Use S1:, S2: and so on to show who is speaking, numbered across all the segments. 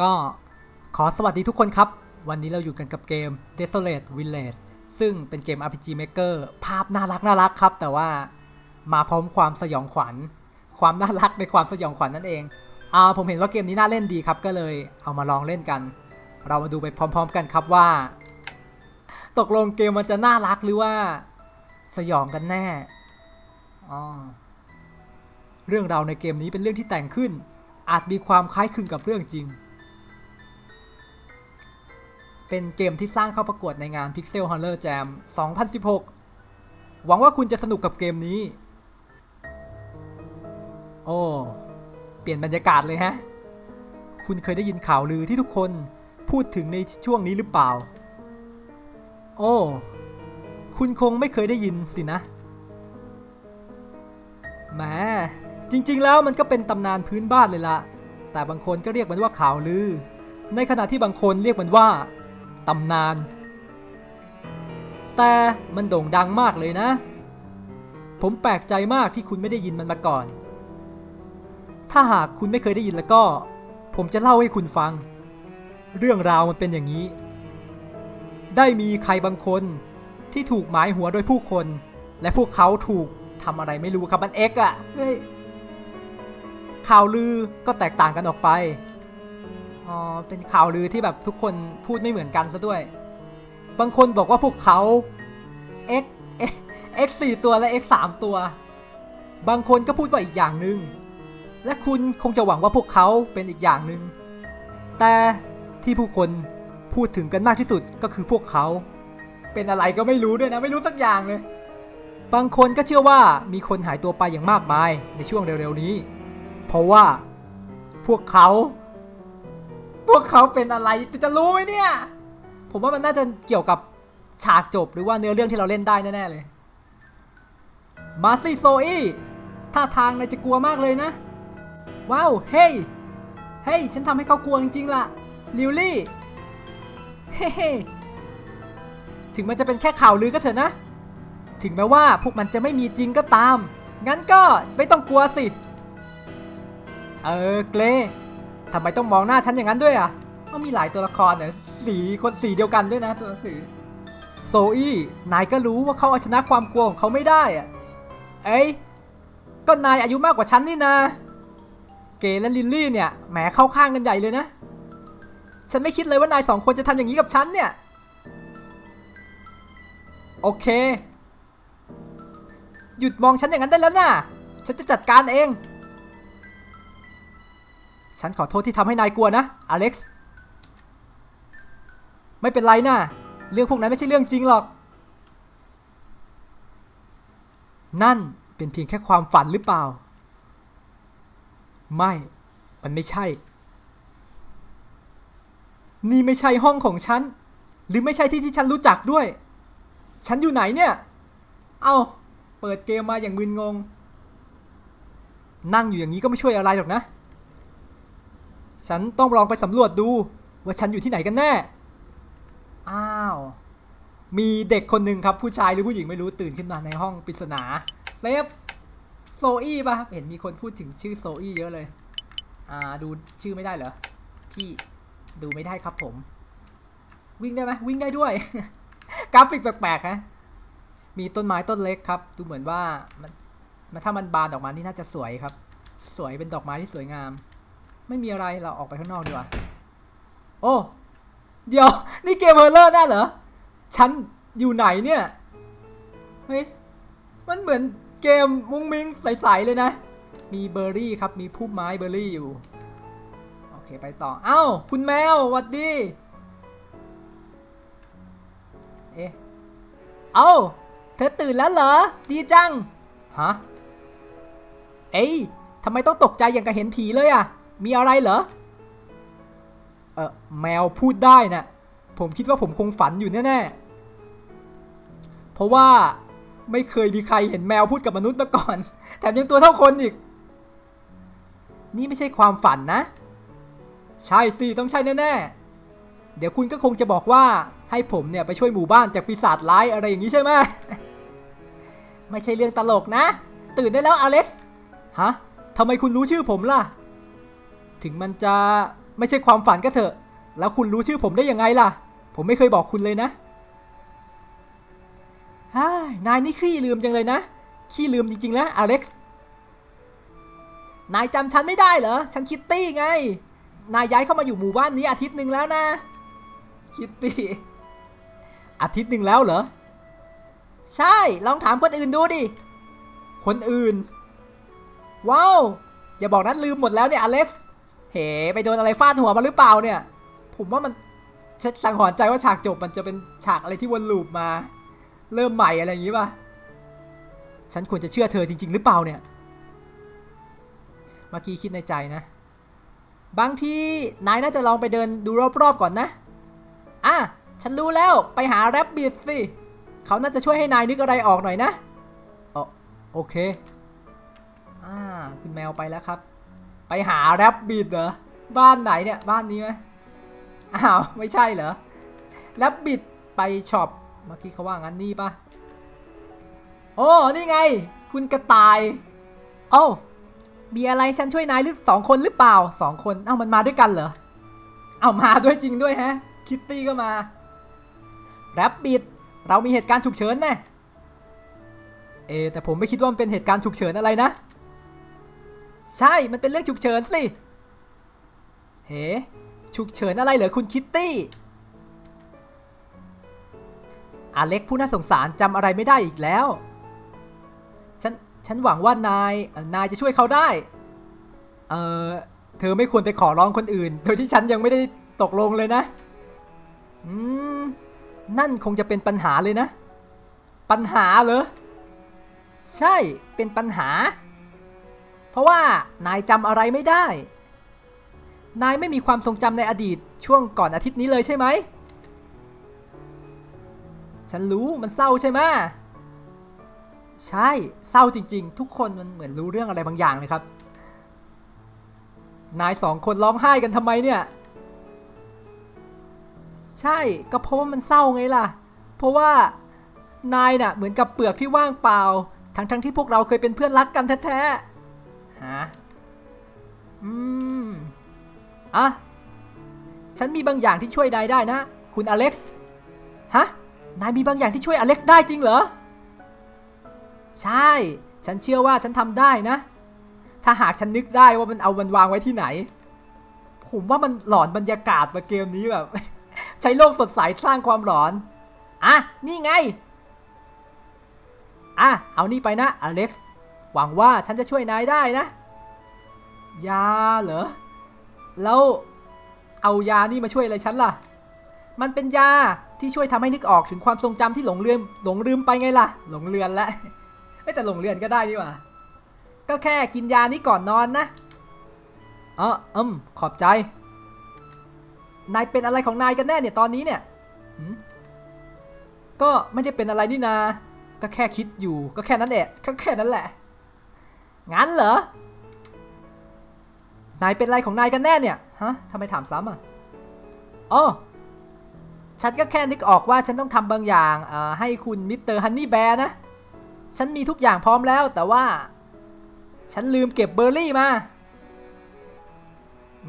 S1: ก็ขอสวัสดีทุกคนครับ วันนี้เราอยู่กันกับเกม Desolate Village ซึ่งเป็นเกม RPG Maker ภาพน่ารักน่ารักครับ แต่ว่ามาพร้อมความสยองขวัญ ความน่ารักในความสยองขวัญนั่นเองอ่าผมเห็นว่าเกมนี้น่าเล่นดีครับ ก็เลยเอามาลองเล่นกัน เรามาดูไปพร้อม ๆ กันครับว่า ตกลงเกมมันจะน่ารักหรือว่า สยองกันแน่อ๋อเรื่องราวในเกมนี้เป็นเรื่องที่แต่งขึ้น อาจมีความคล้ายคลึงกับเรื่องจริง เป็นเกมที่สร้างเข้าประกวดในงาน Pixel Horror Jam 2016 หวังว่าคุณจะสนุกกับเกมนี้ โอ้ เปลี่ยนบรรยากาศเลยฮะ คุณเคยได้ยินข่าวลือที่ทุกคนพูดถึงในช่วงนี้หรือเปล่า โอ้ คุณคงไม่เคยได้ยินสินะแหมจริง ๆ แล้วมันก็เป็นตำนานพื้นบ้านเลยละแต่บางคนก็เรียกมันว่าข่าวลือ ในขณะที่บางคนเรียกมันว่า ตำนาน แต่มันโด่งดังมากเลยนะ ผมแปลกใจมากที่คุณไม่ได้ยินมันมาก่อน ถ้าหากคุณไม่เคยได้ยินแล้วก็ ผมจะเล่าให้คุณฟัง เรื่องราวมันเป็นอย่างนี้ ได้มีใครบางคนที่ถูกหมายหัวโดยผู้คน และพวกเขาถูกทำอะไรไม่รู้ครับมันเอ็กอะเฮ้ยข่าวลือก็แตกต่างกันออกไป อ๋อเป็นข่าวลือที่แบบทุกคนพูดไม่เหมือนกันซะด้วย บางคนบอกว่าพวกเขา X X X 4ตัวและ X 3ตัว บางคนก็พูดว่าอีกอย่างหนึ่งและคุณคงจะหวังว่าพวกเขาเป็นอีกอย่างหนึ่งแต่ที่ผู้คนพูดถึงกันมากที่สุดก็คือพวกเขา เป็นอะไรก็ไม่รู้ด้วยนะไม่รู้สักอย่างเลย บางคนก็เชื่อว่ามีคนหายตัวไปอย่างมากมายในช่วงเร็วๆนี้ เพราะว่าพวกเขา พวกเขาเป็นอะไรจะรู้ไหมเนี่ย ผมว่ามันน่าจะเกี่ยวกับฉากจบหรือว่าเนื้อเรื่องที่เราเล่นได้แน่ๆเลย มาซี่โซอี้ท่าทางนายจะกลัวมากเลยนะ ว้าว เฮ้ย เฮ้ย ฉันทำให้เขากลัวจริงๆล่ะ ลิวลี่ เฮ้ถึงมันจะเป็นแค่ข่าวลือก็เถอะนะ ถึงแม้ว่าพวกมันจะไม่มีจริงก็ตาม งั้นก็ไม่ต้องกลัวสิ เออ เกร ทำไมต้องมองหน้าฉันอย่างนั้นด้วยอะก็มีหลายตัวละครเนี่ยสีคนสีเดียวกันด้วยนะตัวหนังสือโซอี้นายก็รู้ว่าเขาเอาชนะความกลัวของเขาไม่ได้อะเอ้ยก็นายอายุมากกว่าฉันนี่นะ เกและลิลลี่เนี่ยแหมเข้าข้างกันใหญ่เลยนะ ฉันไม่คิดเลยว่านายสองคนจะทำอย่างนี้กับฉันเนี่ย โอเค หยุดมองฉันอย่างนั้นได้แล้วนะฉันจะจัดการเอง ฉันขอโทษที่ทำให้นายกลัวนะ อเล็กซ์ ไม่เป็นไรนะ เรื่องพวกนั้นไม่ใช่เรื่องจริงหรอก นั่นเป็นเพียงแค่ความฝันหรือเปล่า ไม่ มันไม่ใช่ นี่ไม่ใช่ห้องของฉัน หรือไม่ใช่ที่ที่ฉันรู้จักด้วย ฉันอยู่ไหนเนี่ย เอา้า เปิดเกมมาอย่างมึนงง นั่งอยู่อย่างนี้ก็ไม่ช่วยอะไรหรอกนะ ฉันต้องลองไปสำรวจดู ว่าฉันอยู่ที่ไหนกันแน่ อ้าว มีเด็กคนหนึ่งครับ ผู้ชายหรือผู้หญิงไม่รู้ตื่นขึ้นมาในห้องปริศนาเซฟโซอี้ป่ะเห็นมีคนพูดถึงชื่อโซอี้เยอะเลย อ่าดูชื่อไม่ได้เหรอ พี่ดูไม่ได้ครับผม วิ่งได้ไหมวิ่งได้ด้วย กราฟิกแปลกๆฮะมีต้นไม้ต้นเล็กครับ ดูเหมือนว่ามันมันถ้ามันบานออกมานี่น่าจะสวยครับ สวยเป็นดอกไม้ที่สวยงาม ไม่มีอะไรเราออกไปข้างนอกดีกว่า โอ้ เดี๋ยว นี่เกมเฮอร์เลอร์แน่เหรอ ฉันอยู่ไหนเนี่ย เฮ้ย มันเหมือนเกมมุ้งมิ้งใส ๆ เลยนะ มีเบอร์รี่ครับ มีพุ่มไม้เบอร์รี่อยู่ โอเคไปต่อ เอ้า คุณแมววัดดี เอ๊ะ เอ้า เธอตื่นแล้วเหรอ ดีจัง ฮะ เอ้ยทำไมต้องตกใจอย่างกับเห็นผีเลยอะ มีอะไรเหรอ เออแมวพูดได้นะ ผมคิดว่าผมคงฝันอยู่แน่ๆ เพราะว่าไม่เคยมีใครเห็นแมวพูดกับมนุษย์มาก่อน แถมยังตัวเท่าคนอีก นี่ไม่ใช่ความฝันนะ ใช่สิ ต้องใช่แน่ๆ เดี๋ยวคุณก็คงจะบอกว่าให้ผมเนี่ยไปช่วยหมู่บ้านจากปีศาจร้ายอะไรอย่างนี้ใช่ไหม ไม่ใช่เรื่องตลกนะ ตื่นได้แล้วอเล็กซ์ ฮะทำไมคุณรู้ชื่อผมล่ะ ถึงมันจะไม่ใช่ความฝันก็เถอะ แล้วคุณรู้ชื่อผมได้ยังไงล่ะ ผมไม่เคยบอกคุณเลยนะฮ่านายนี่ขี้ลืมจังเลยนะ ขี้ลืมจริงๆนะอเล็กซ์ นายจำฉันไม่ได้เหรอ ฉันคิตตี้ไง นายย้ายเข้ามาอยู่หมู่บ้านนี้อาทิตย์หนึ่งแล้วนะ คิตตี้ อาทิตย์หนึ่งแล้วเหรอ ใช่ ลองถามคนอื่นดูดิ คนอื่น ว้าว อย่าบอกนั้นลืมหมดแล้วเนี่ยอเล็กซ์ ไปโดนอะไรฟาดหัวมาหรือเปล่าเนี่ย ผมว่ามันฉันสังหรณ์ใจว่าฉากจบมันจะเป็นฉากอะไรที่วนลูปมา เริ่มใหม่อะไรอย่างนี้ป่ะ ฉันควรจะเชื่อเธอจริง ๆ หรือเปล่าเนี่ย เมื่อกี้คิดในใจนะ บางทีนายน่าจะลองไปเดินดูรอบๆก่อนนะ อะ ฉันรู้แล้ว ไปหาแรปบิดสิ เขาน่าจะช่วยให้นายนึกอะไรออกหน่อยนะอ๋อโอเค อ่าคุณแมวไปแล้วครับ ไปหาแรปบิดเหรอ บ้านไหนเนี่ย บ้านนี้ไหมอ้าว ไม่ใช่เหรอแรปบิดไปช็อป เมื่อกี้เขาว่างั้นนี่ปะโอ้ นี่ไง คุณกระต่ายโอ้า มีอะไรฉันช่วยนายหรือสองคนหรือเปล่าสองคน เอ้า มันมาด้วยกันเหรอ เอามาด้วยจริงด้วยแฮะ คิตตี้ก็มาแรปบิดเรามีเหตุการณ์ฉุกเฉินแน่เอแต่ผมไม่คิดว่ามันเป็นเหตุการณ์ฉุกเฉินอะไรนะ ใช่ มันเป็นเรื่องฉุกเฉินสิ เฮ้ฉุกเฉินอะไรเหรอคุณคิตตี้ อเล็กผู้น่าสงสารจำอะไรไม่ได้อีกแล้ว ฉัน ฉันหวังว่านาย นายจะช่วยเขาได้ เออเธอไม่ควรไปขอร้องคนอื่น โดยที่ฉันยังไม่ได้ตกลงเลยนะ อืม นั่นคงจะเป็นปัญหาเลยนะ ปัญหาเหรอ ใช่ เป็นปัญหา ราะว่านายจำอะไรไม่ได้ นายไม่มีความทรงจำในอดีตช่วงก่อนอาทิตย์นี้เลยใช่ไหม ฉันรู้มันเศร้าใช่ไหมใช่เศร้าจริง ๆ ทุกคนมันเหมือนรู้เรื่องอะไรบางอย่างเลยครับ นายสองคนร้องไห้กันทำไมเนี่ย ใช่ก็เพราะว่ามันเศร้าไงล่ะ เพราะว่านายน่ะเหมือนกับเปลือกที่ว่างเปล่า ทั้งๆที่พวกเราเคยเป็นเพื่อนรักกันแท้ๆ ฮะ อืม อะ ฉันมีบางอย่างที่ช่วยนายได้นะ คุณอเล็กซ์ ฮะ นายมีบางอย่างที่ช่วยอเล็กซ์ได้จริงเหรอ ใช่ ฉันเชื่อว่าฉันทำได้นะ ถ้าหากฉันนึกได้ว่ามันเอามันวางไว้ที่ไหน ผมว่ามันหลอนบรรยากาศมาเกมนี้แบบ ใช้โลกสดใสสร้างความหลอน อะ นี่ไง อะ เอานี่ไปนะอเล็กซ์ หวังว่าฉันจะช่วยนายได้นะ ยาเหรอ แล้วเอายานี่มาช่วยอะไรฉันล่ะ มันเป็นยาที่ช่วยทำให้นึกออกถึงความทรงจำที่หลงลืมหลงลืมไปไงล่ะ หลงเลือนแล้วไม่แต่หลงเลือนก็ได้นี่หว่า ก็แค่กินยานี้ก่อนนอนนะอ๋ออืมขอบใจ นายเป็นอะไรของนายกันแน่เนี่ยตอนนี้เนี่ยก็ไม่ได้เป็นอะไรนี่นา ก็แค่คิดอยู่ ก็แค่นั้นแหละก็แค่นั้นแหละ งั้นเหรอ นายเป็นอะไรของนายกันแน่เนี่ย ฮะทำไมถามซ้ำอะอ๋อฉันก็แค่นึกออกว่าฉันต้องทำบางอย่างอ่อให้คุณมิสเตอร์ฮันนี่แบร์นะ ฉันมีทุกอย่างพร้อมแล้วแต่ว่า ฉันลืมเก็บเบอร์รี่มา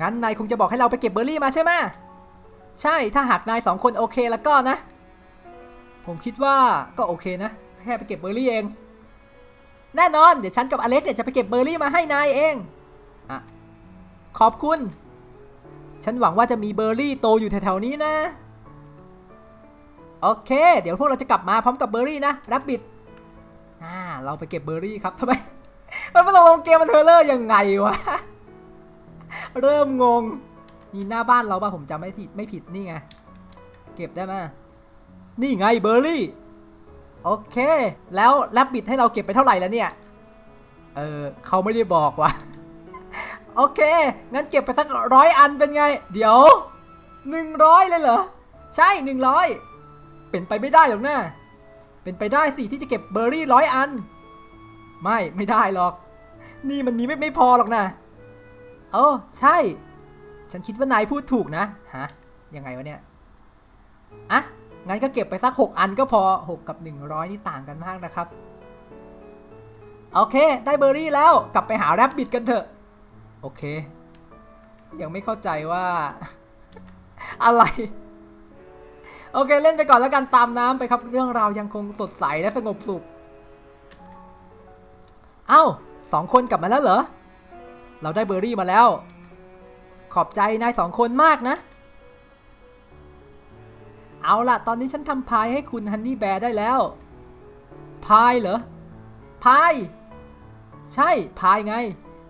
S1: งั้นนายคงจะบอกให้เราไปเก็บเบอร์รี่มาใช่ไหมใช่ ถ้าหากนายสองคนโอเคแล้วก็นะ ผมคิดว่าก็โอเคนะ แค่ไปเก็บเบอร์รี่เอง แน่นอนเดี๋ยวฉันกับอเล็กเนี่ยจะไปเก็บเบอร์รี่มาให้นายเองอะขอบคุณ ฉันหวังว่าจะมีเบอร์รี่โตอยู่แถวๆนี้นะ โอเค เดี๋ยวพวกเราจะกลับมาพร้อมกับเบอร์รี่นะรับบิดอ่าเราไปเก็บเบอร์รี่ครับทำไมมันมาลงเกมมันเทเลอร์ยังไงวะ เริ่มงงนี่หน้าบ้านเราป่ะผมจำไม่ผิดไม่ผิดนี่ไง เก็บได้ไหมนี่ไงเบอร์รี่ โอเค แล้วแรบบิดให้เราเก็บไปเท่าไหร่แล้วเนี่ย เออเขาไม่ได้บอกว่ะ โอเค งั้นเก็บไปสักร้อยอันเป็นไง เดี๋ยวหนึ่งร้อยเลยเหรอ ใช่หนึ่งร้อยเป็นไปไม่ได้หรอกนะเป็นไปได้สิที่จะเก็บเบอร์รี่ร้อยอัน ไม่ไม่ได้หรอก นี่มันมีไม่ไม่พอหรอกนะโอ้ใช่ ฉันคิดว่านายพูดถูกนะฮะยังไงวะเนี่ยอะ งั้นก็เก็บไปสัก 6 อันก็พอ 6 กับ 100 นี่ต่างกันมากนะครับ โอเค ได้เบอร์รี่แล้วกลับไปหาแรบบิดกันเถอะ โอเค ยังไม่เข้าใจว่า อะไร โอเคเล่นไปก่อนแล้วกันตามน้ำไปครับเรื่องราวยังคงสดใสและสงบสุข เอ้าสองคนกลับมาแล้วเหรอ เราได้เบอร์รี่มาแล้ว ขอบใจนายสองคนมากนะ เอาล่ะ ตอนนี้ฉันทำพายให้คุณฮันนี่แบร์ได้แล้ว พายเหรอ พาย ใช่ พายไง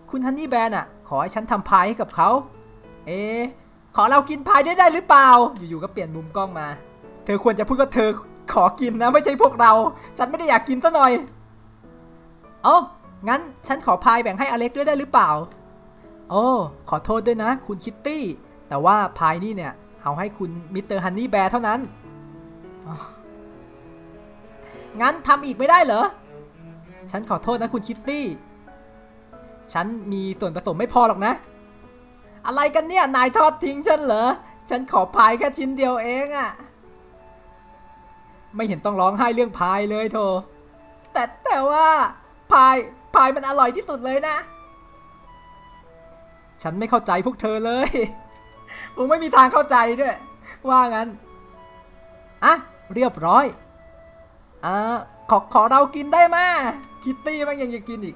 S1: คุณฮันนี่แบร์น่ะ ขอให้ฉันทำพายให้กับเขา เอะขอเรากินพายได้ได้หรือเปล่า อยู่ๆ ก็เปลี่ยนมุมกล้องมา เธอควรจะพูดว่าเธอขอกินนะไม่ใช่พวกเรา ฉันไม่ได้อยากกินซะหน่อย เอ้างั้นฉันขอพายแบ่งให้อเล็กด้วยได้หรือเปล่า โอ้ ขอโทษด้วยนะ คุณคิตตี้ แต่ว่าพายนี่เนี่ย เอาให้คุณมิสเตอร์ฮันนี่แบร์เท่านั้น งั้นทำอีกไม่ได้เหรอ ฉันขอโทษนะคุณคิตตี้ ฉันมีส่วนผสมไม่พอหรอกนะ อะไรกันเนี่ย นายทอดทิ้งฉันเหรอ ฉันขอพายแค่ชิ้นเดียวเองอะไม่เห็นต้องร้องไห้เรื่องพายเลยโธแต่แต่ว่าพายพายมันอร่อยที่สุดเลยนะ ฉันไม่เข้าใจพวกเธอเลย ผมไม่มีทางเข้าใจด้วย ว่างั้น อะ เรียบร้อย อ่า ขอขอเรากินได้มาคิตตี้มันยังจะกินอีก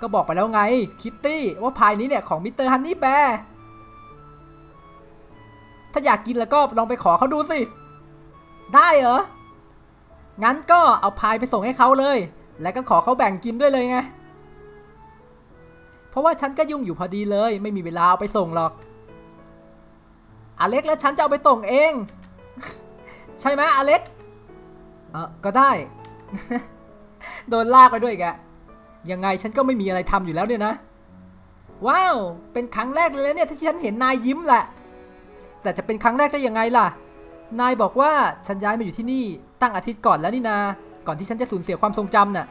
S1: ก็บอกไปแล้วไง คิตตี้ว่าพายนี้เนี่ยของมิสเตอร์ฮันนี่แบร์ถ้าอยากกินแล้วก็ลองไปขอเขาดูสิ ได้เหรอ งั้นก็เอาพายไปส่งให้เขาเลย แล้วก็ขอเขาแบ่งกินด้วยเลยไง เพราะว่าฉันก็ยุ่งอยู่พอดีเลย ไม่มีเวลาเอาไปส่งหรอก อเล็กและฉันจะเอาไปส่งเอง ใช่ไหมอเล็กเออก็ได้ โดนลากไปด้วยอีกยังไงฉันก็ไม่มีอะไรทำอยู่แล้วเนี่ยนะ ว้าว เป็นครั้งแรกเลยเนี่ยที่ฉันเห็นนายยิ้มแหละ แต่จะเป็นครั้งแรกได้ยังไงล่ะ นายบอกว่าฉันย้ายมาอยู่ที่นี่ตั้งอาทิตย์ก่อนแล้วนี่นา ก่อนที่ฉันจะสูญเสียความทรงจำน่ะ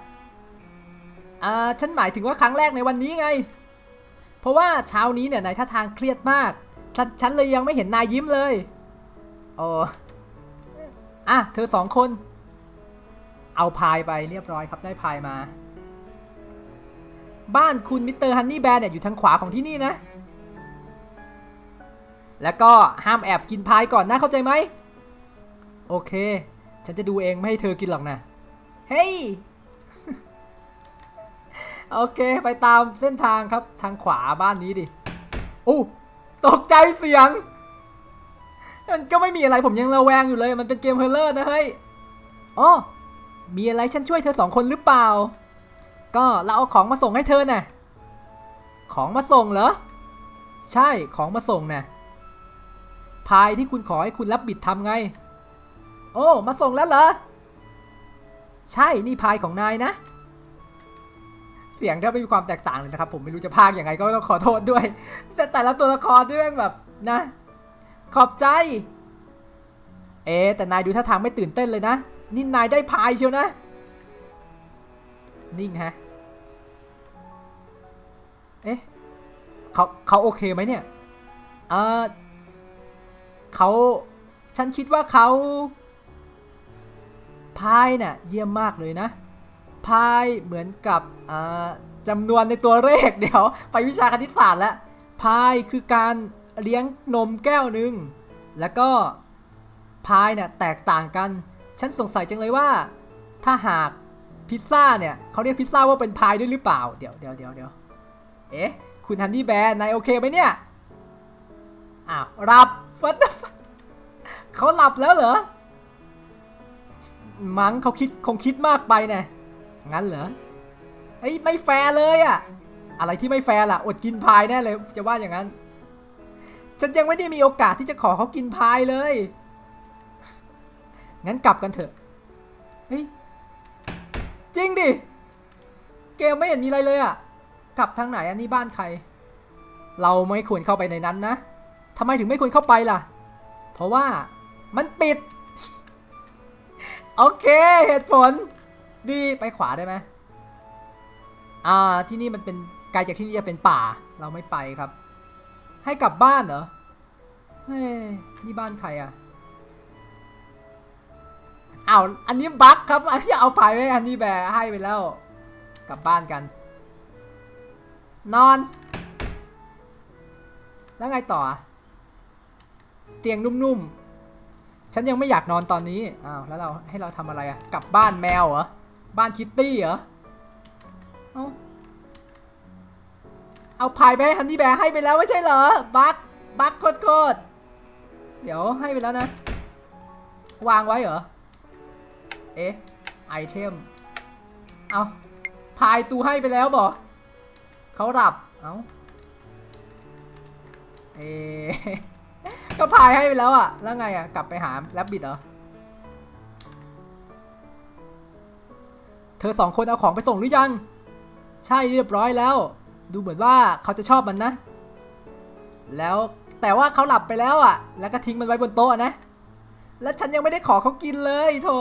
S1: อ่า ฉันหมายถึงว่าครั้งแรกในวันนี้ไง เพราะว่าเช้านี้เนี่ยนายท่าทางเครียดมาก ฉันฉันเลยยังไม่เห็นนายยิ้มเลยโอ้อะ เธอสองคน เอาพายไปเรียบร้อยครับได้พายมา บ้านคุณมิสเตอร์ฮันนี่แบร์เนี่ยอยู่ทางขวาของที่นี่นะ แล้วก็ห้ามแอบกินพายก่อนนะเข้าใจไหม โอเค ฉันจะดูเองไม่ให้เธอกินหรอกนะ เฮ้ย โอเค ไปตามเส้นทางครับทางขวาบ้านนี้ดิอู้ ตกใจเสียง มันก็ไม่มีอะไรผมยังระแวงอยู่เลย มันเป็นเกมเฮอร์เลอร์นะเฮ้ยอ๋อมีอะไรฉันช่วยเธอสองคนหรือเปล่า ก็เราเอาของมาส่งให้เธอน่ะ ของมาส่งเหรอ ใช่ของมาส่งน่ะ พายที่คุณขอให้คุณรับบิดทำไง โอ้ มาส่งแล้วเหรอ ใช่นี่พายของนายนะ เสียงถ้าไม่มีความแตกต่างเลยนะครับ ผมไม่รู้จะพากยังไงก็ต้องขอโทษด้วย แต่แต่ละตัวละครที่แม่งแบบนะ ขอบใจ เอ๊แต่นายดูท่าทางไม่ตื่นเต้นเลยนะนี่นายได้พายเชียวนะ นิ่งฮะ เอ๊ะเขาเขาโอเคไหมเนี่ยเอ่อเขาฉันคิดว่าเขาพายน่ะ เยี่ยมมากเลยนะ พายเหมือนกับอ่าจำนวนในตัวเลขเดี๋ยว ไปวิชาคณิตศาสตร์แล้วพายคือการเลี้ยงนมแก้วหนึ่งแล้วก็พายเนี่ยแตกต่างกัน ฉันสงสัยจังเลยว่า ถ้าหากพิซซ่าเนี่ยเขาเรียกพิซซ่าว่าเป็นพายด้วยหรือเปล่า เดี๋ยวเดี๋ยวเดี๋ยวเดี๋ยวเอ๊ะ คุณฮันนี่แบร์นายโอเคไหมเนี่ย อ้าวหลับ What the fuck เขาหลับแล้วเหรอ มั้งเขาคิดคงคิดมากไปแน่ งั้นเหรอเฮ้ยไม่แฟร์เลยอะอะไรที่ไม่แฟร์ล่ะ อดกินพายแน่เลย จะว่าอย่างนั้น ฉันยังไม่ได้มีโอกาสที่จะขอเขากินพายเลย งั้นกลับกันเถอะ เฮ้ย จริงดิ เกมไม่เห็นมีอะไรเลยอะกลับทางไหนอันนี้บ้านใคร เราไม่ควรเข้าไปในนั้นนะทำไมถึงไม่ควรเข้าไปล่ะ เพราะว่ามันปิด โอเค เหตุผล ดีไปขวาได้ไหมอ่าที่นี่มันเป็นไกลจากที่นี่จะเป็นป่า เราไม่ไปครับ ให้กลับบ้านเหรอ เฮ้ยนี่บ้านใครอะอ้าวอันนี้บั๊กครับ อันนี้เอาไปไว้อันนี้แบให้ไปแล้ว กลับบ้านกัน นอน แล้วไงต่อ เตียงนุ่มๆ ฉันยังไม่อยากนอนตอนนี้ อ้าว แล้วเราให้เราทำอะไรอะกลับบ้านแมวเหรอ บ้านคิตตี้เหรอ เอาเอาพายไปฮันนี่แบร์ให้ไปแล้วไม่ใช่เหรอ บักบักโคตรเดี๋ยวให้ไปแล้วนะ วางไว้เหรอ เอ๊ะ ไอเทม เอาพายตูให้ไปแล้วบอเขาหลับ เอาเอ๊ะก็พายให้ไปแล้วอะแล้วไงอะกลับไปหาแรบบิดเหรอ เธอสองคนเอาของไปส่งหรือยัง ใช่เรียบร้อยแล้ว ดูเหมือนว่าเขาจะชอบมันนะ แล้วแต่ว่าเขาหลับไปแล้วอะแล้วก็ทิ้งมันไว้บนโต๊ะนะ แล้วฉันยังไม่ได้ขอเขากินเลยโธ่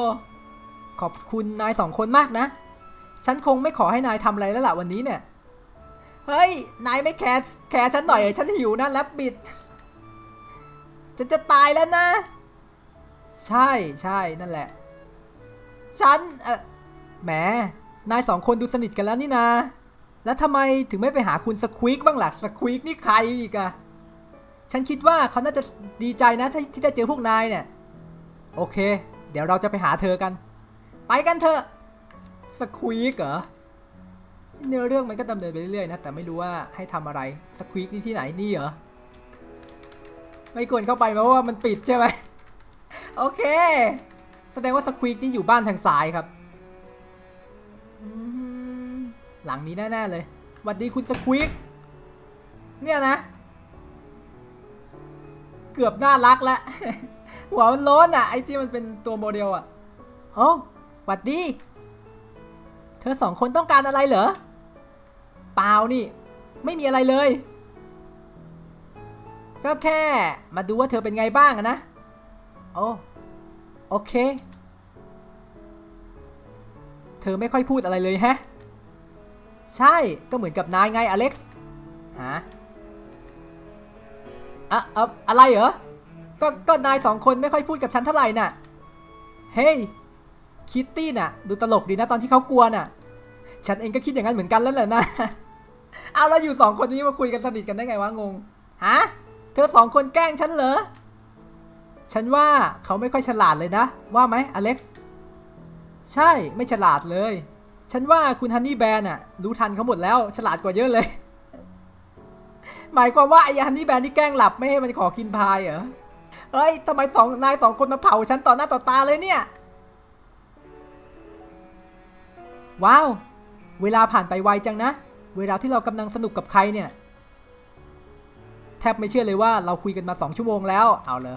S1: ขอบคุณนายสองคนมากนะ ฉันคงไม่ขอให้นายทำอะไรแล้วล่ะวันนี้เนี่ย เฮ้ย นายไม่แคร์แคร์ฉันหน่อย ฉันหิวนะแรบบิด ฉันจะตายแล้วนะ ใช่ใช่นั่นแหละ ฉันเออ แหม นายสองคนดูสนิทกันแล้วนี่นาแล้วทำไมถึงไม่ไปหาคุณสควิกบ้างล่ะ สควิกนี่ใครอีกอะฉันคิดว่าเขาน่าจะดีใจนะทที่ได้เจอพวกนายเนี่ย โอเค เดี๋ยวเราจะไปหาเธอกัน ไปกันเถอะ สควีกเหรอ เนื้อเรื่องมันก็ดำเนินไปเรื่อยๆนะ แต่ไม่รู้ว่าให้ทำอะไร สควีกนี่ที่ไหนนี่เหรอ ไม่ควรเข้าไปเพราะว่ามันปิดใช่ไหม โอเค แสดงว่าสควีกนี่อยู่บ้านทางซ้ายครับ หลังนี้แน่ ๆ เลยหวัดดีคุณสควีกเนี่ยนะ เกือบน่ารักแล้วหัวมันโล้นอะ ไอ้ที่มันเป็นตัวโมเดลอะโอ้หวัดดี เธอสองคนต้องการอะไรเหรอ เปล่านี่ ไม่มีอะไรเลย ก็แค่มาดูว่าเธอเป็นไงบ้างนะ โอ้โอเค เธอไม่ค่อยพูดอะไรเลยแฮะ ใช่ก็เหมือนกับนายไงอเล็กซ์ฮะอะอะอะไรเหรอก็ก็นายสองคนไม่ค่อยพูดกับฉันเท่าไหร่น่ะ เฮ้ยคิตตี้น่ะ ดูตลกดีนะตอนที่เขากลัวน่ะ ฉันเองก็คิดอย่างนั้นเหมือนกันแล้วแหละนะเอาแล้วอยู่สองคนนี้มาคุยกันสนิทกันได้ไงวะงงฮะเธอสองคนแกล้งฉันเหรอฉันว่าเขาไม่ค่อยฉลาดเลยนะ ว่าไหมอเล็กซ์ ใช่ไม่ฉลาดเลย ฉันว่าคุณฮันนี่แบร์น่ะรู้ทันเขาหมดแล้ว ฉลาดกว่าเยอะเลย หมายความว่าไอ้ฮันนี่แบร์นี่แกล้งหลับไม่ให้มันขอกินพายเหรอ เฮ้ยทำไมสองนายสองคนมาเผาฉันต่อหน้าต่อตาเลยเนี่ย ว้าว เวลาผ่านไปไวจังนะ เวลาที่เรากำลังสนุกกับใครเนี่ย แทบไม่เชื่อเลยว่าเราคุยกันมาสองชั่วโมงแล้ว เอาเลย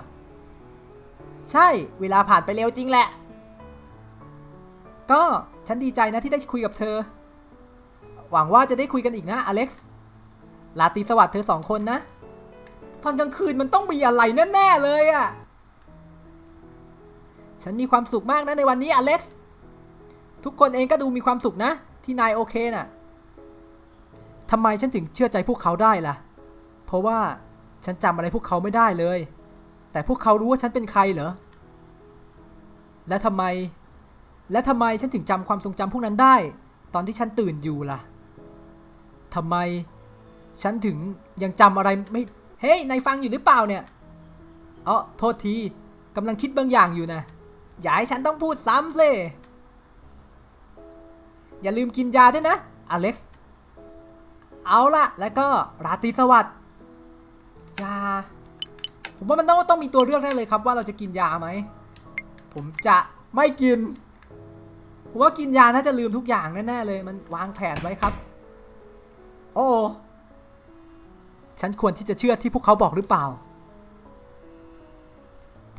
S1: ใช่ เวลาผ่านไปเร็วจริงแหละ ก็ ฉันดีใจนะที่ได้คุยกับเธอ หวังว่าจะได้คุยกันอีกนะอเล็กซ์ลาตีสวัสดิ์เธอสองคนนะ ตอนกลางคืนมันต้องมีอะไรแน่ๆเลยอะ่ะ ฉันมีความสุขมากนะในวันนี้อเล็กซ์ ทุกคนเองก็ดูมีความสุขนะ ที่นายโอเคน่ะทำไมฉันถึงเชื่อใจพวกเขาได้ล่ะ เพราะว่าฉันจำอะไรพวกเขาไม่ได้เลย แต่พวกเขารู้ว่าฉันเป็นใครเหรอ และทำไม และทำไมฉันถึงจำความทรงจำพวกนั้นได้ ตอนที่ฉันตื่นอยู่ล่ะทำไมฉันถึงยังจำอะไรไม่ เฮ้ยนายฟังอยู่หรือเปล่าเนี่ยอ๋อโทษทีกำลังคิดบางอย่างอยู่นะ อย่าให้ฉันต้องพูดซ้ำสิอย่าลืมกินยาด้วยนะ อเล็กซ์ เอาละแล้วก็ราตรีสวัสดิ์ยา ผมว่ามันต้องต้องมีตัวเลือกได้เลยครับว่าเราจะกินยาไหม ผมจะไม่กิน ผมว่ากินยาน่าจะลืมทุกอย่างแน่ๆเลยมันวางแผนไว้ครับ โอ้ฉันควรที่จะเชื่อที่พวกเขาบอกหรือเปล่า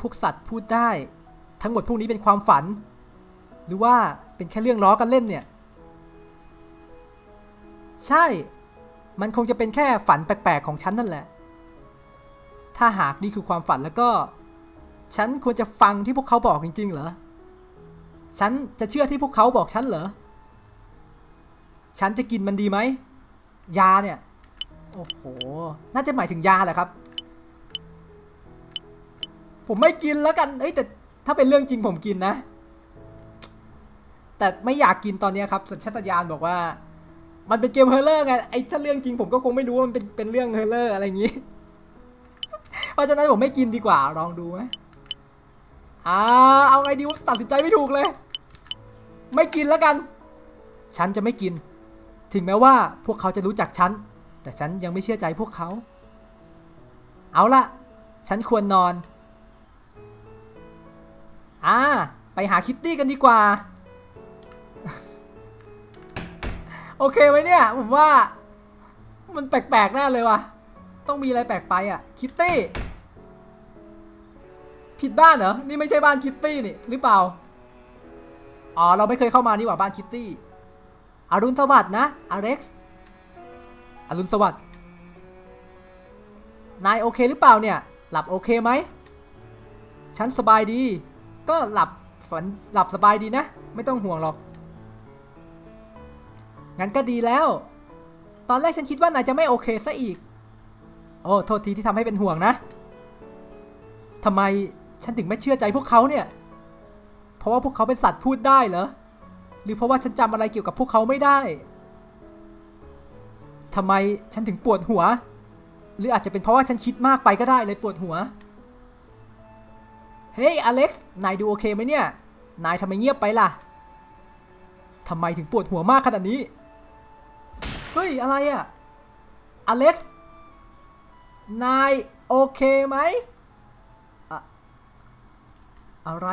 S1: พวกสัตว์พูดได้ ทั้งหมดพวกนี้เป็นความฝัน หรือว่าเป็นแค่เรื่องล้อกันเล่นเนี่ย ใช่ มันคงจะเป็นแค่ฝันแปลกๆของฉันนั่นแหละ ถ้าหากนี่คือความฝันแล้วก็ ฉันควรจะฟังที่พวกเขาบอกจริงๆเหรอ ฉันจะเชื่อที่พวกเขาบอกฉันเหรอ ฉันจะกินมันดีไหม ยาเนี่ย โอ้โห น่าจะหมายถึงยาแหละครับ ผมไม่กินแล้วกันเอ้ยแต่ถ้าเป็นเรื่องจริงผมกินนะ แต่ไม่อยากกินตอนนี้ครับสัญชาตญาณบอกว่า มันเป็นเกมเฮอร์เลอร์ไง ไอ้ถ้าเรื่องจริงผมก็คงไม่รู้ว่ามันเป็นเป็นเรื่องเฮอร์เลอร์อะไรอย่างนี้ เพราะฉะนั้นผมไม่กินดีกว่า ลองดูไหม อ่าเอาไงดีวะตัดสินใจไม่ถูกเลย ไม่กินแล้วกัน ฉันจะไม่กิน ถึงแม้ว่าพวกเขาจะรู้จักฉัน แต่ฉันยังไม่เชื่อใจพวกเขา เอาละฉันควรนอน อ่า ไปหาคิตตี้กันดีกว่า โอเคไหมเนี่ย ผมว่า มันแปลกๆแน่เลยว่ะ ต้องมีอะไรแปลกไปอะ คิตตี้ ผิดบ้านเหรอ นี่ไม่ใช่บ้านคิตตี้นี่หรือเปล่า อ๋อ เราไม่เคยเข้ามานี่หว่าบ้านคิตตี้อรุณสวัสดิ์นะ อเล็กซ์ อรุณสวัสดิ์นายโอเคหรือเปล่าเนี่ย หลับโอเคไหม ฉันสบายดี ก็หลับฝันหลับสบายดีนะ ไม่ต้องห่วงหรอก งั้นก็ดีแล้ว ตอนแรกฉันคิดว่านายจะไม่โอเคซะอีก โอ้ โทษทีที่ทำให้เป็นห่วงนะทำไม ฉันถึงไม่เชื่อใจพวกเขาเนี่ย เพราะว่าพวกเขาเป็นสัตว์พูดได้เหรอ หรือเพราะว่าฉันจำอะไรเกี่ยวกับพวกเขาไม่ได้ทำไมฉันถึงปวดหัว หรืออาจจะเป็นเพราะว่าฉันคิดมากไปก็ได้เลยปวดหัว เฮ้ยอเล็กซ์ นายดูโอเคไหมเนี่ย นายทำไมเงียบไปล่ะทำไมถึงปวดหัวมากขนาดนี้ เฮ้ย อะไรอะอเล็กซ์ นายโอเคไหม อะไร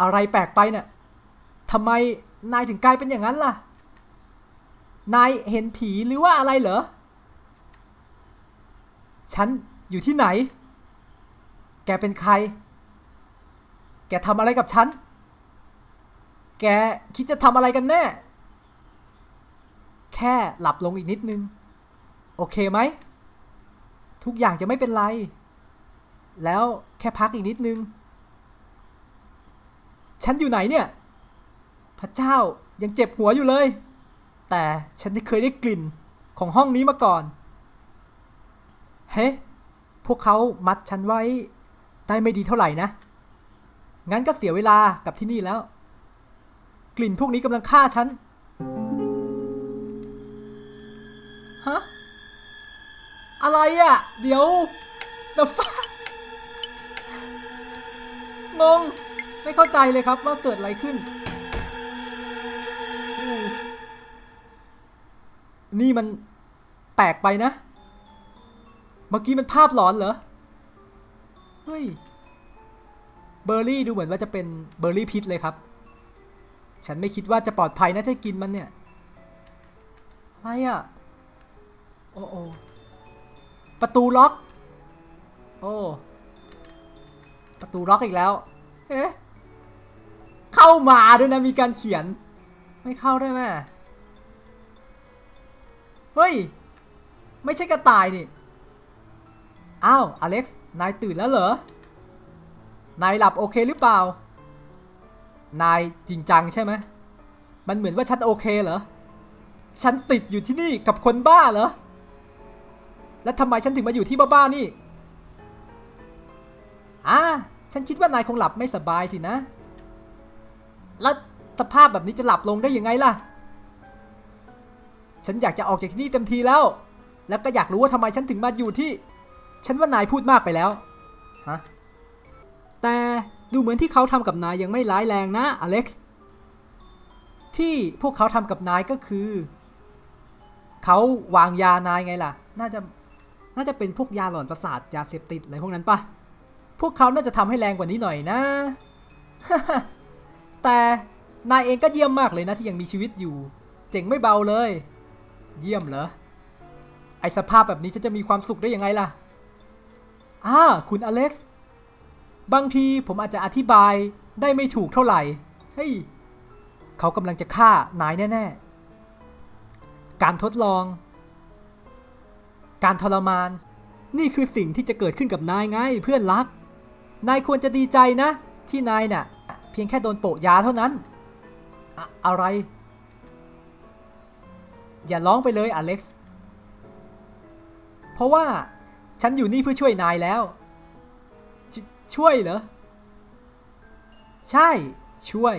S1: อะไรแปลกไปเนี่ยทำไมนายถึงกลายเป็นอย่างนั้นล่ะ นายเห็นผีหรือว่าอะไรเหรอ ฉันอยู่ที่ไหน แกเป็นใคร แกทำอะไรกับฉัน แกคิดจะทำอะไรกันแน่ แค่หลับลงอีกนิดนึง โอเคไหม ทุกอย่างจะไม่เป็นไร แล้วแค่พักอีกนิดนึง ฉันอยู่ไหนเนี่ย พระเจ้ายังเจ็บหัวอยู่เลย แต่ฉันได้เคยได้กลิ่นของห้องนี้มาก่อน เฮ้ พวกเขามัดฉันไว้ได้ไม่ดีเท่าไหร่นะ งั้นก็เสียเวลากับที่นี่แล้ว กลิ่นพวกนี้กำลังฆ่าฉัน ฮะ อะไรอะ่ะ เดี๋ยว the fuck งง ไม่เข้าใจเลยครับว่าเกิดอะไรขึ้น นี่มันแปลกไปนะ เมื่อกี้มันภาพหลอนเหรอ เฮ้ย เบอร์รี่ดูเหมือนว่าจะเป็นเบอร์รี่พิษเลยครับ ฉันไม่คิดว่าจะปลอดภัยนะถ้ากินมันเนี่ยอะไรอะ่ะ โอ้โอประตูล็อก โอ้ ประตูล็อกอีกแล้ว เอ๊ะ เข้ามาด้วยนะมีการเขียน ไม่เข้าได้ไหมเฮ้ย ไม่ใช่กระต่ายนี่ อ้าว อเล็กซ์ นายตื่นแล้วเหรอ นายหลับโอเคหรือเปล่า นายจริงจังใช่ไหม มันเหมือนว่าฉันโอเคเหรอ ฉันติดอยู่ที่นี่กับคนบ้าเหรอ แล้วทำไมฉันถึงมาอยู่ที่บ้าๆนี่อ่าฉันคิดว่านายคงหลับไม่สบายสินะ แล้วสภาพแบบนี้จะหลับลงได้ยังไงล่ะ ฉันอยากจะออกจากที่นี่เต็มทีแล้ว แล้วก็อยากรู้ว่าทำไมฉันถึงมาอยู่ที่ ฉันว่านายพูดมากไปแล้ว ฮะ แต่ดูเหมือนที่เขาทำกับนายยังไม่ร้ายแรงนะอเล็กซ์ ที่พวกเขาทำกับนายก็คือ เขาวางยานายไงล่ะ น่าจะ น่าจะเป็นพวกยาหลอนประสาทยาเสพติดอะไรพวกนั้นปะพวกเขาน่าจะทำให้แรงกว่านี้หน่อยนะ แต่นายเองก็เยี่ยมมากเลยนะที่ยังมีชีวิตอยู่ เจ๋งไม่เบาเลย เยี่ยมเหรอ ไอสภาพแบบนี้ฉันจะมีความสุขได้ยังไงล่ะอ่าคุณอเล็กซ์ บางทีผมอาจจะอธิบายได้ไม่ถูกเท่าไหร่ เฮ้ย เขากำลังจะฆ่านายแน่ ๆ การทดลอง การทรมาน นี่คือสิ่งที่จะเกิดขึ้นกับนายไงเพื่อนรัก นายควรจะดีใจนะ ที่นายน่ะ พียงแค่โดนโปะยาเท่านั้นอะอะไร อย่าร้องไปเลยอเล็กซ์ เพราะว่าฉันอยู่นี่เพื่อช่วยนายแล้วชช่วยเหรอ ใช่ ช่วย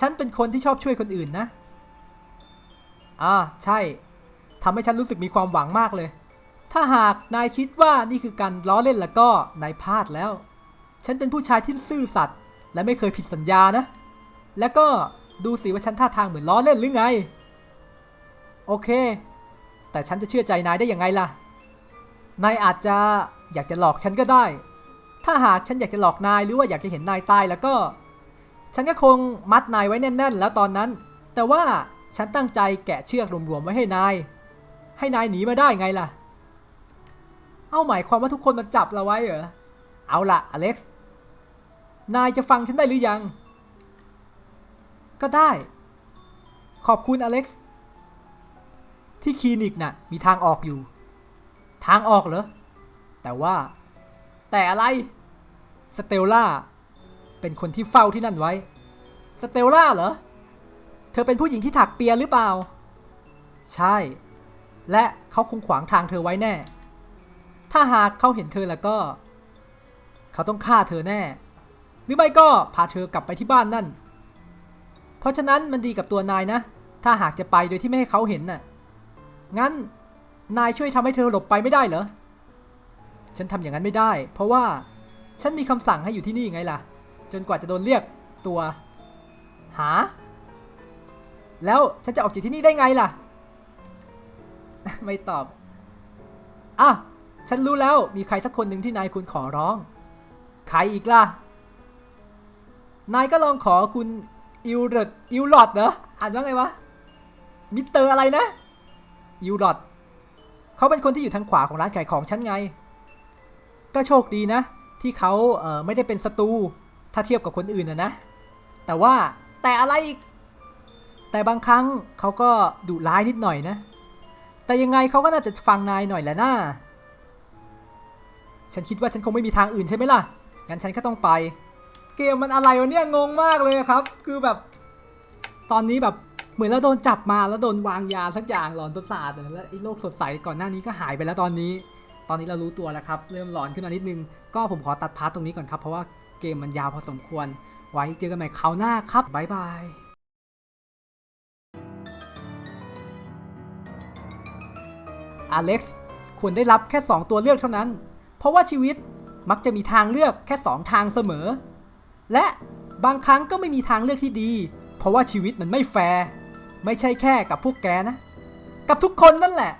S1: ฉันเป็นคนที่ชอบช่วยคนอื่นนะ อ่า ใช่ทำให้ฉันรู้สึกมีความหวังมากเลย ถ้าถ้าหากนายคิดว่านี่คือการล้อเล่นแล้วก็นายพลาดแล้ว ฉันเป็นผู้ชายที่ซื่อสัตย์ และไม่เคยผิดสัญญานะ แล้วก็ดูสิว่าฉันท่าทางเหมือนล้อเล่นหรือไง โอเค แต่ฉันจะเชื่อใจนายได้ยังไงล่ะ นายอาจจะอยากจะหลอกฉันก็ได้ ถ้าหากฉันอยากจะหลอกนายหรือว่าอยากจะเห็นนายตายแล้วก็ ฉันก็คงมัดนายไว้แน่น ๆ แล้วตอนนั้น แต่ว่าฉันตั้งใจแกะเชือกรวมๆไว้ให้นาย ให้นายหนีมาได้ไงล่ะ เอาหมายความว่าทุกคนมาจับเราไว้เหรอ เอาล่ะอเล็กซ์ นายจะฟังฉันได้หรือยัง ก็ได้ ขอบคุณอเล็กซ์ ที่คลินิกน่ะ มีทางออกอยู่ ทางออกเหรอ แต่ว่า แต่อะไร สเตลล่า เป็นคนที่เฝ้าที่นั่นไว้ สเตลล่าเหรอ เธอเป็นผู้หญิงที่ถักเปียหรือเปล่า ใช่ และเขาคงขวางทางเธอไว้แน่ ถ้าหากเขาเห็นเธอแล้วก็ เขาต้องฆ่าเธอแน่ หรือไม่ก็พาเธอกลับไปที่บ้านนั่น เพราะฉะนั้นมันดีกับตัวนายนะ ถ้าหากจะไปโดยที่ไม่ให้เขาเห็นน่ะ งั้นนายช่วยทำให้เธอหลบไปไม่ได้เหรอ ฉันทำอย่างนั้นไม่ได้ เพราะว่าฉันมีคำสั่งให้อยู่ที่นี่ไงล่ะ จนกว่าจะโดนเรียกตัว หา แล้วฉันจะออกจากที่นี่ได้ไงล่ะ ไม่ตอบ อะ ฉันรู้แล้ว มีใครสักคนหนึ่งที่นายควรขอร้อง ใครอีกล่ะ นายก็ลองขอคุณอิลเดอิลลอดเหรออ่านว่าไงวะมิสเตอร์อะไรนะอิลลอดเขาเป็นคนที่อยู่ทางขวาของร้านขายของฉันไง ก็โชคดีนะ ที่เขาเอ่อไม่ได้เป็นศัตรูถ้าเทียบกับคนอื่นนะนะ แต่ว่าแต่อะไรอีก แต่บางครั้งเขาก็ดุร้ายนิดหน่อยนะ แต่ยังไงเขาก็น่าจะฟังนายหน่อยแหละนะฉันคิดว่าฉันคงไม่มีทางอื่นใช่ไหมล่ะ งั้นฉันก็ต้องไป เกมมันอะไรวะเนี่ยงงมากเลยครับ คือแบบ ตอนนี้แบบเหมือนเราโดนจับมาแล้วโดนวางยาสักอย่างหลอนประสาทแล้วไอ้โลกสดใสก่อนหน้านี้ก็หายไปแล้วตอนนี้ ตอนนี้เรารู้ตัวแล้วครับ เริ่มหลอนขึ้นมานิดนึง ก็ผมขอตัดพาร์ทตรงนี้ก่อนครับ เพราะว่าเกมมันยาวพอสมควร ไว้เจอกันใหม่คราวหน้าครับบ๊ายบายอเล็กซ์ควรได้รับแค่ 2 ตัวเลือกเท่านั้น เพราะว่าชีวิตมักจะมีทางเลือกแค่ 2 ทางเสมอ และบางครั้งก็ไม่มีทางเลือกที่ดี เพราะว่าชีวิตมันไม่แฟร์ ไม่ใช่แค่กับพวกแกนะ กับทุกคนนั่นแหละ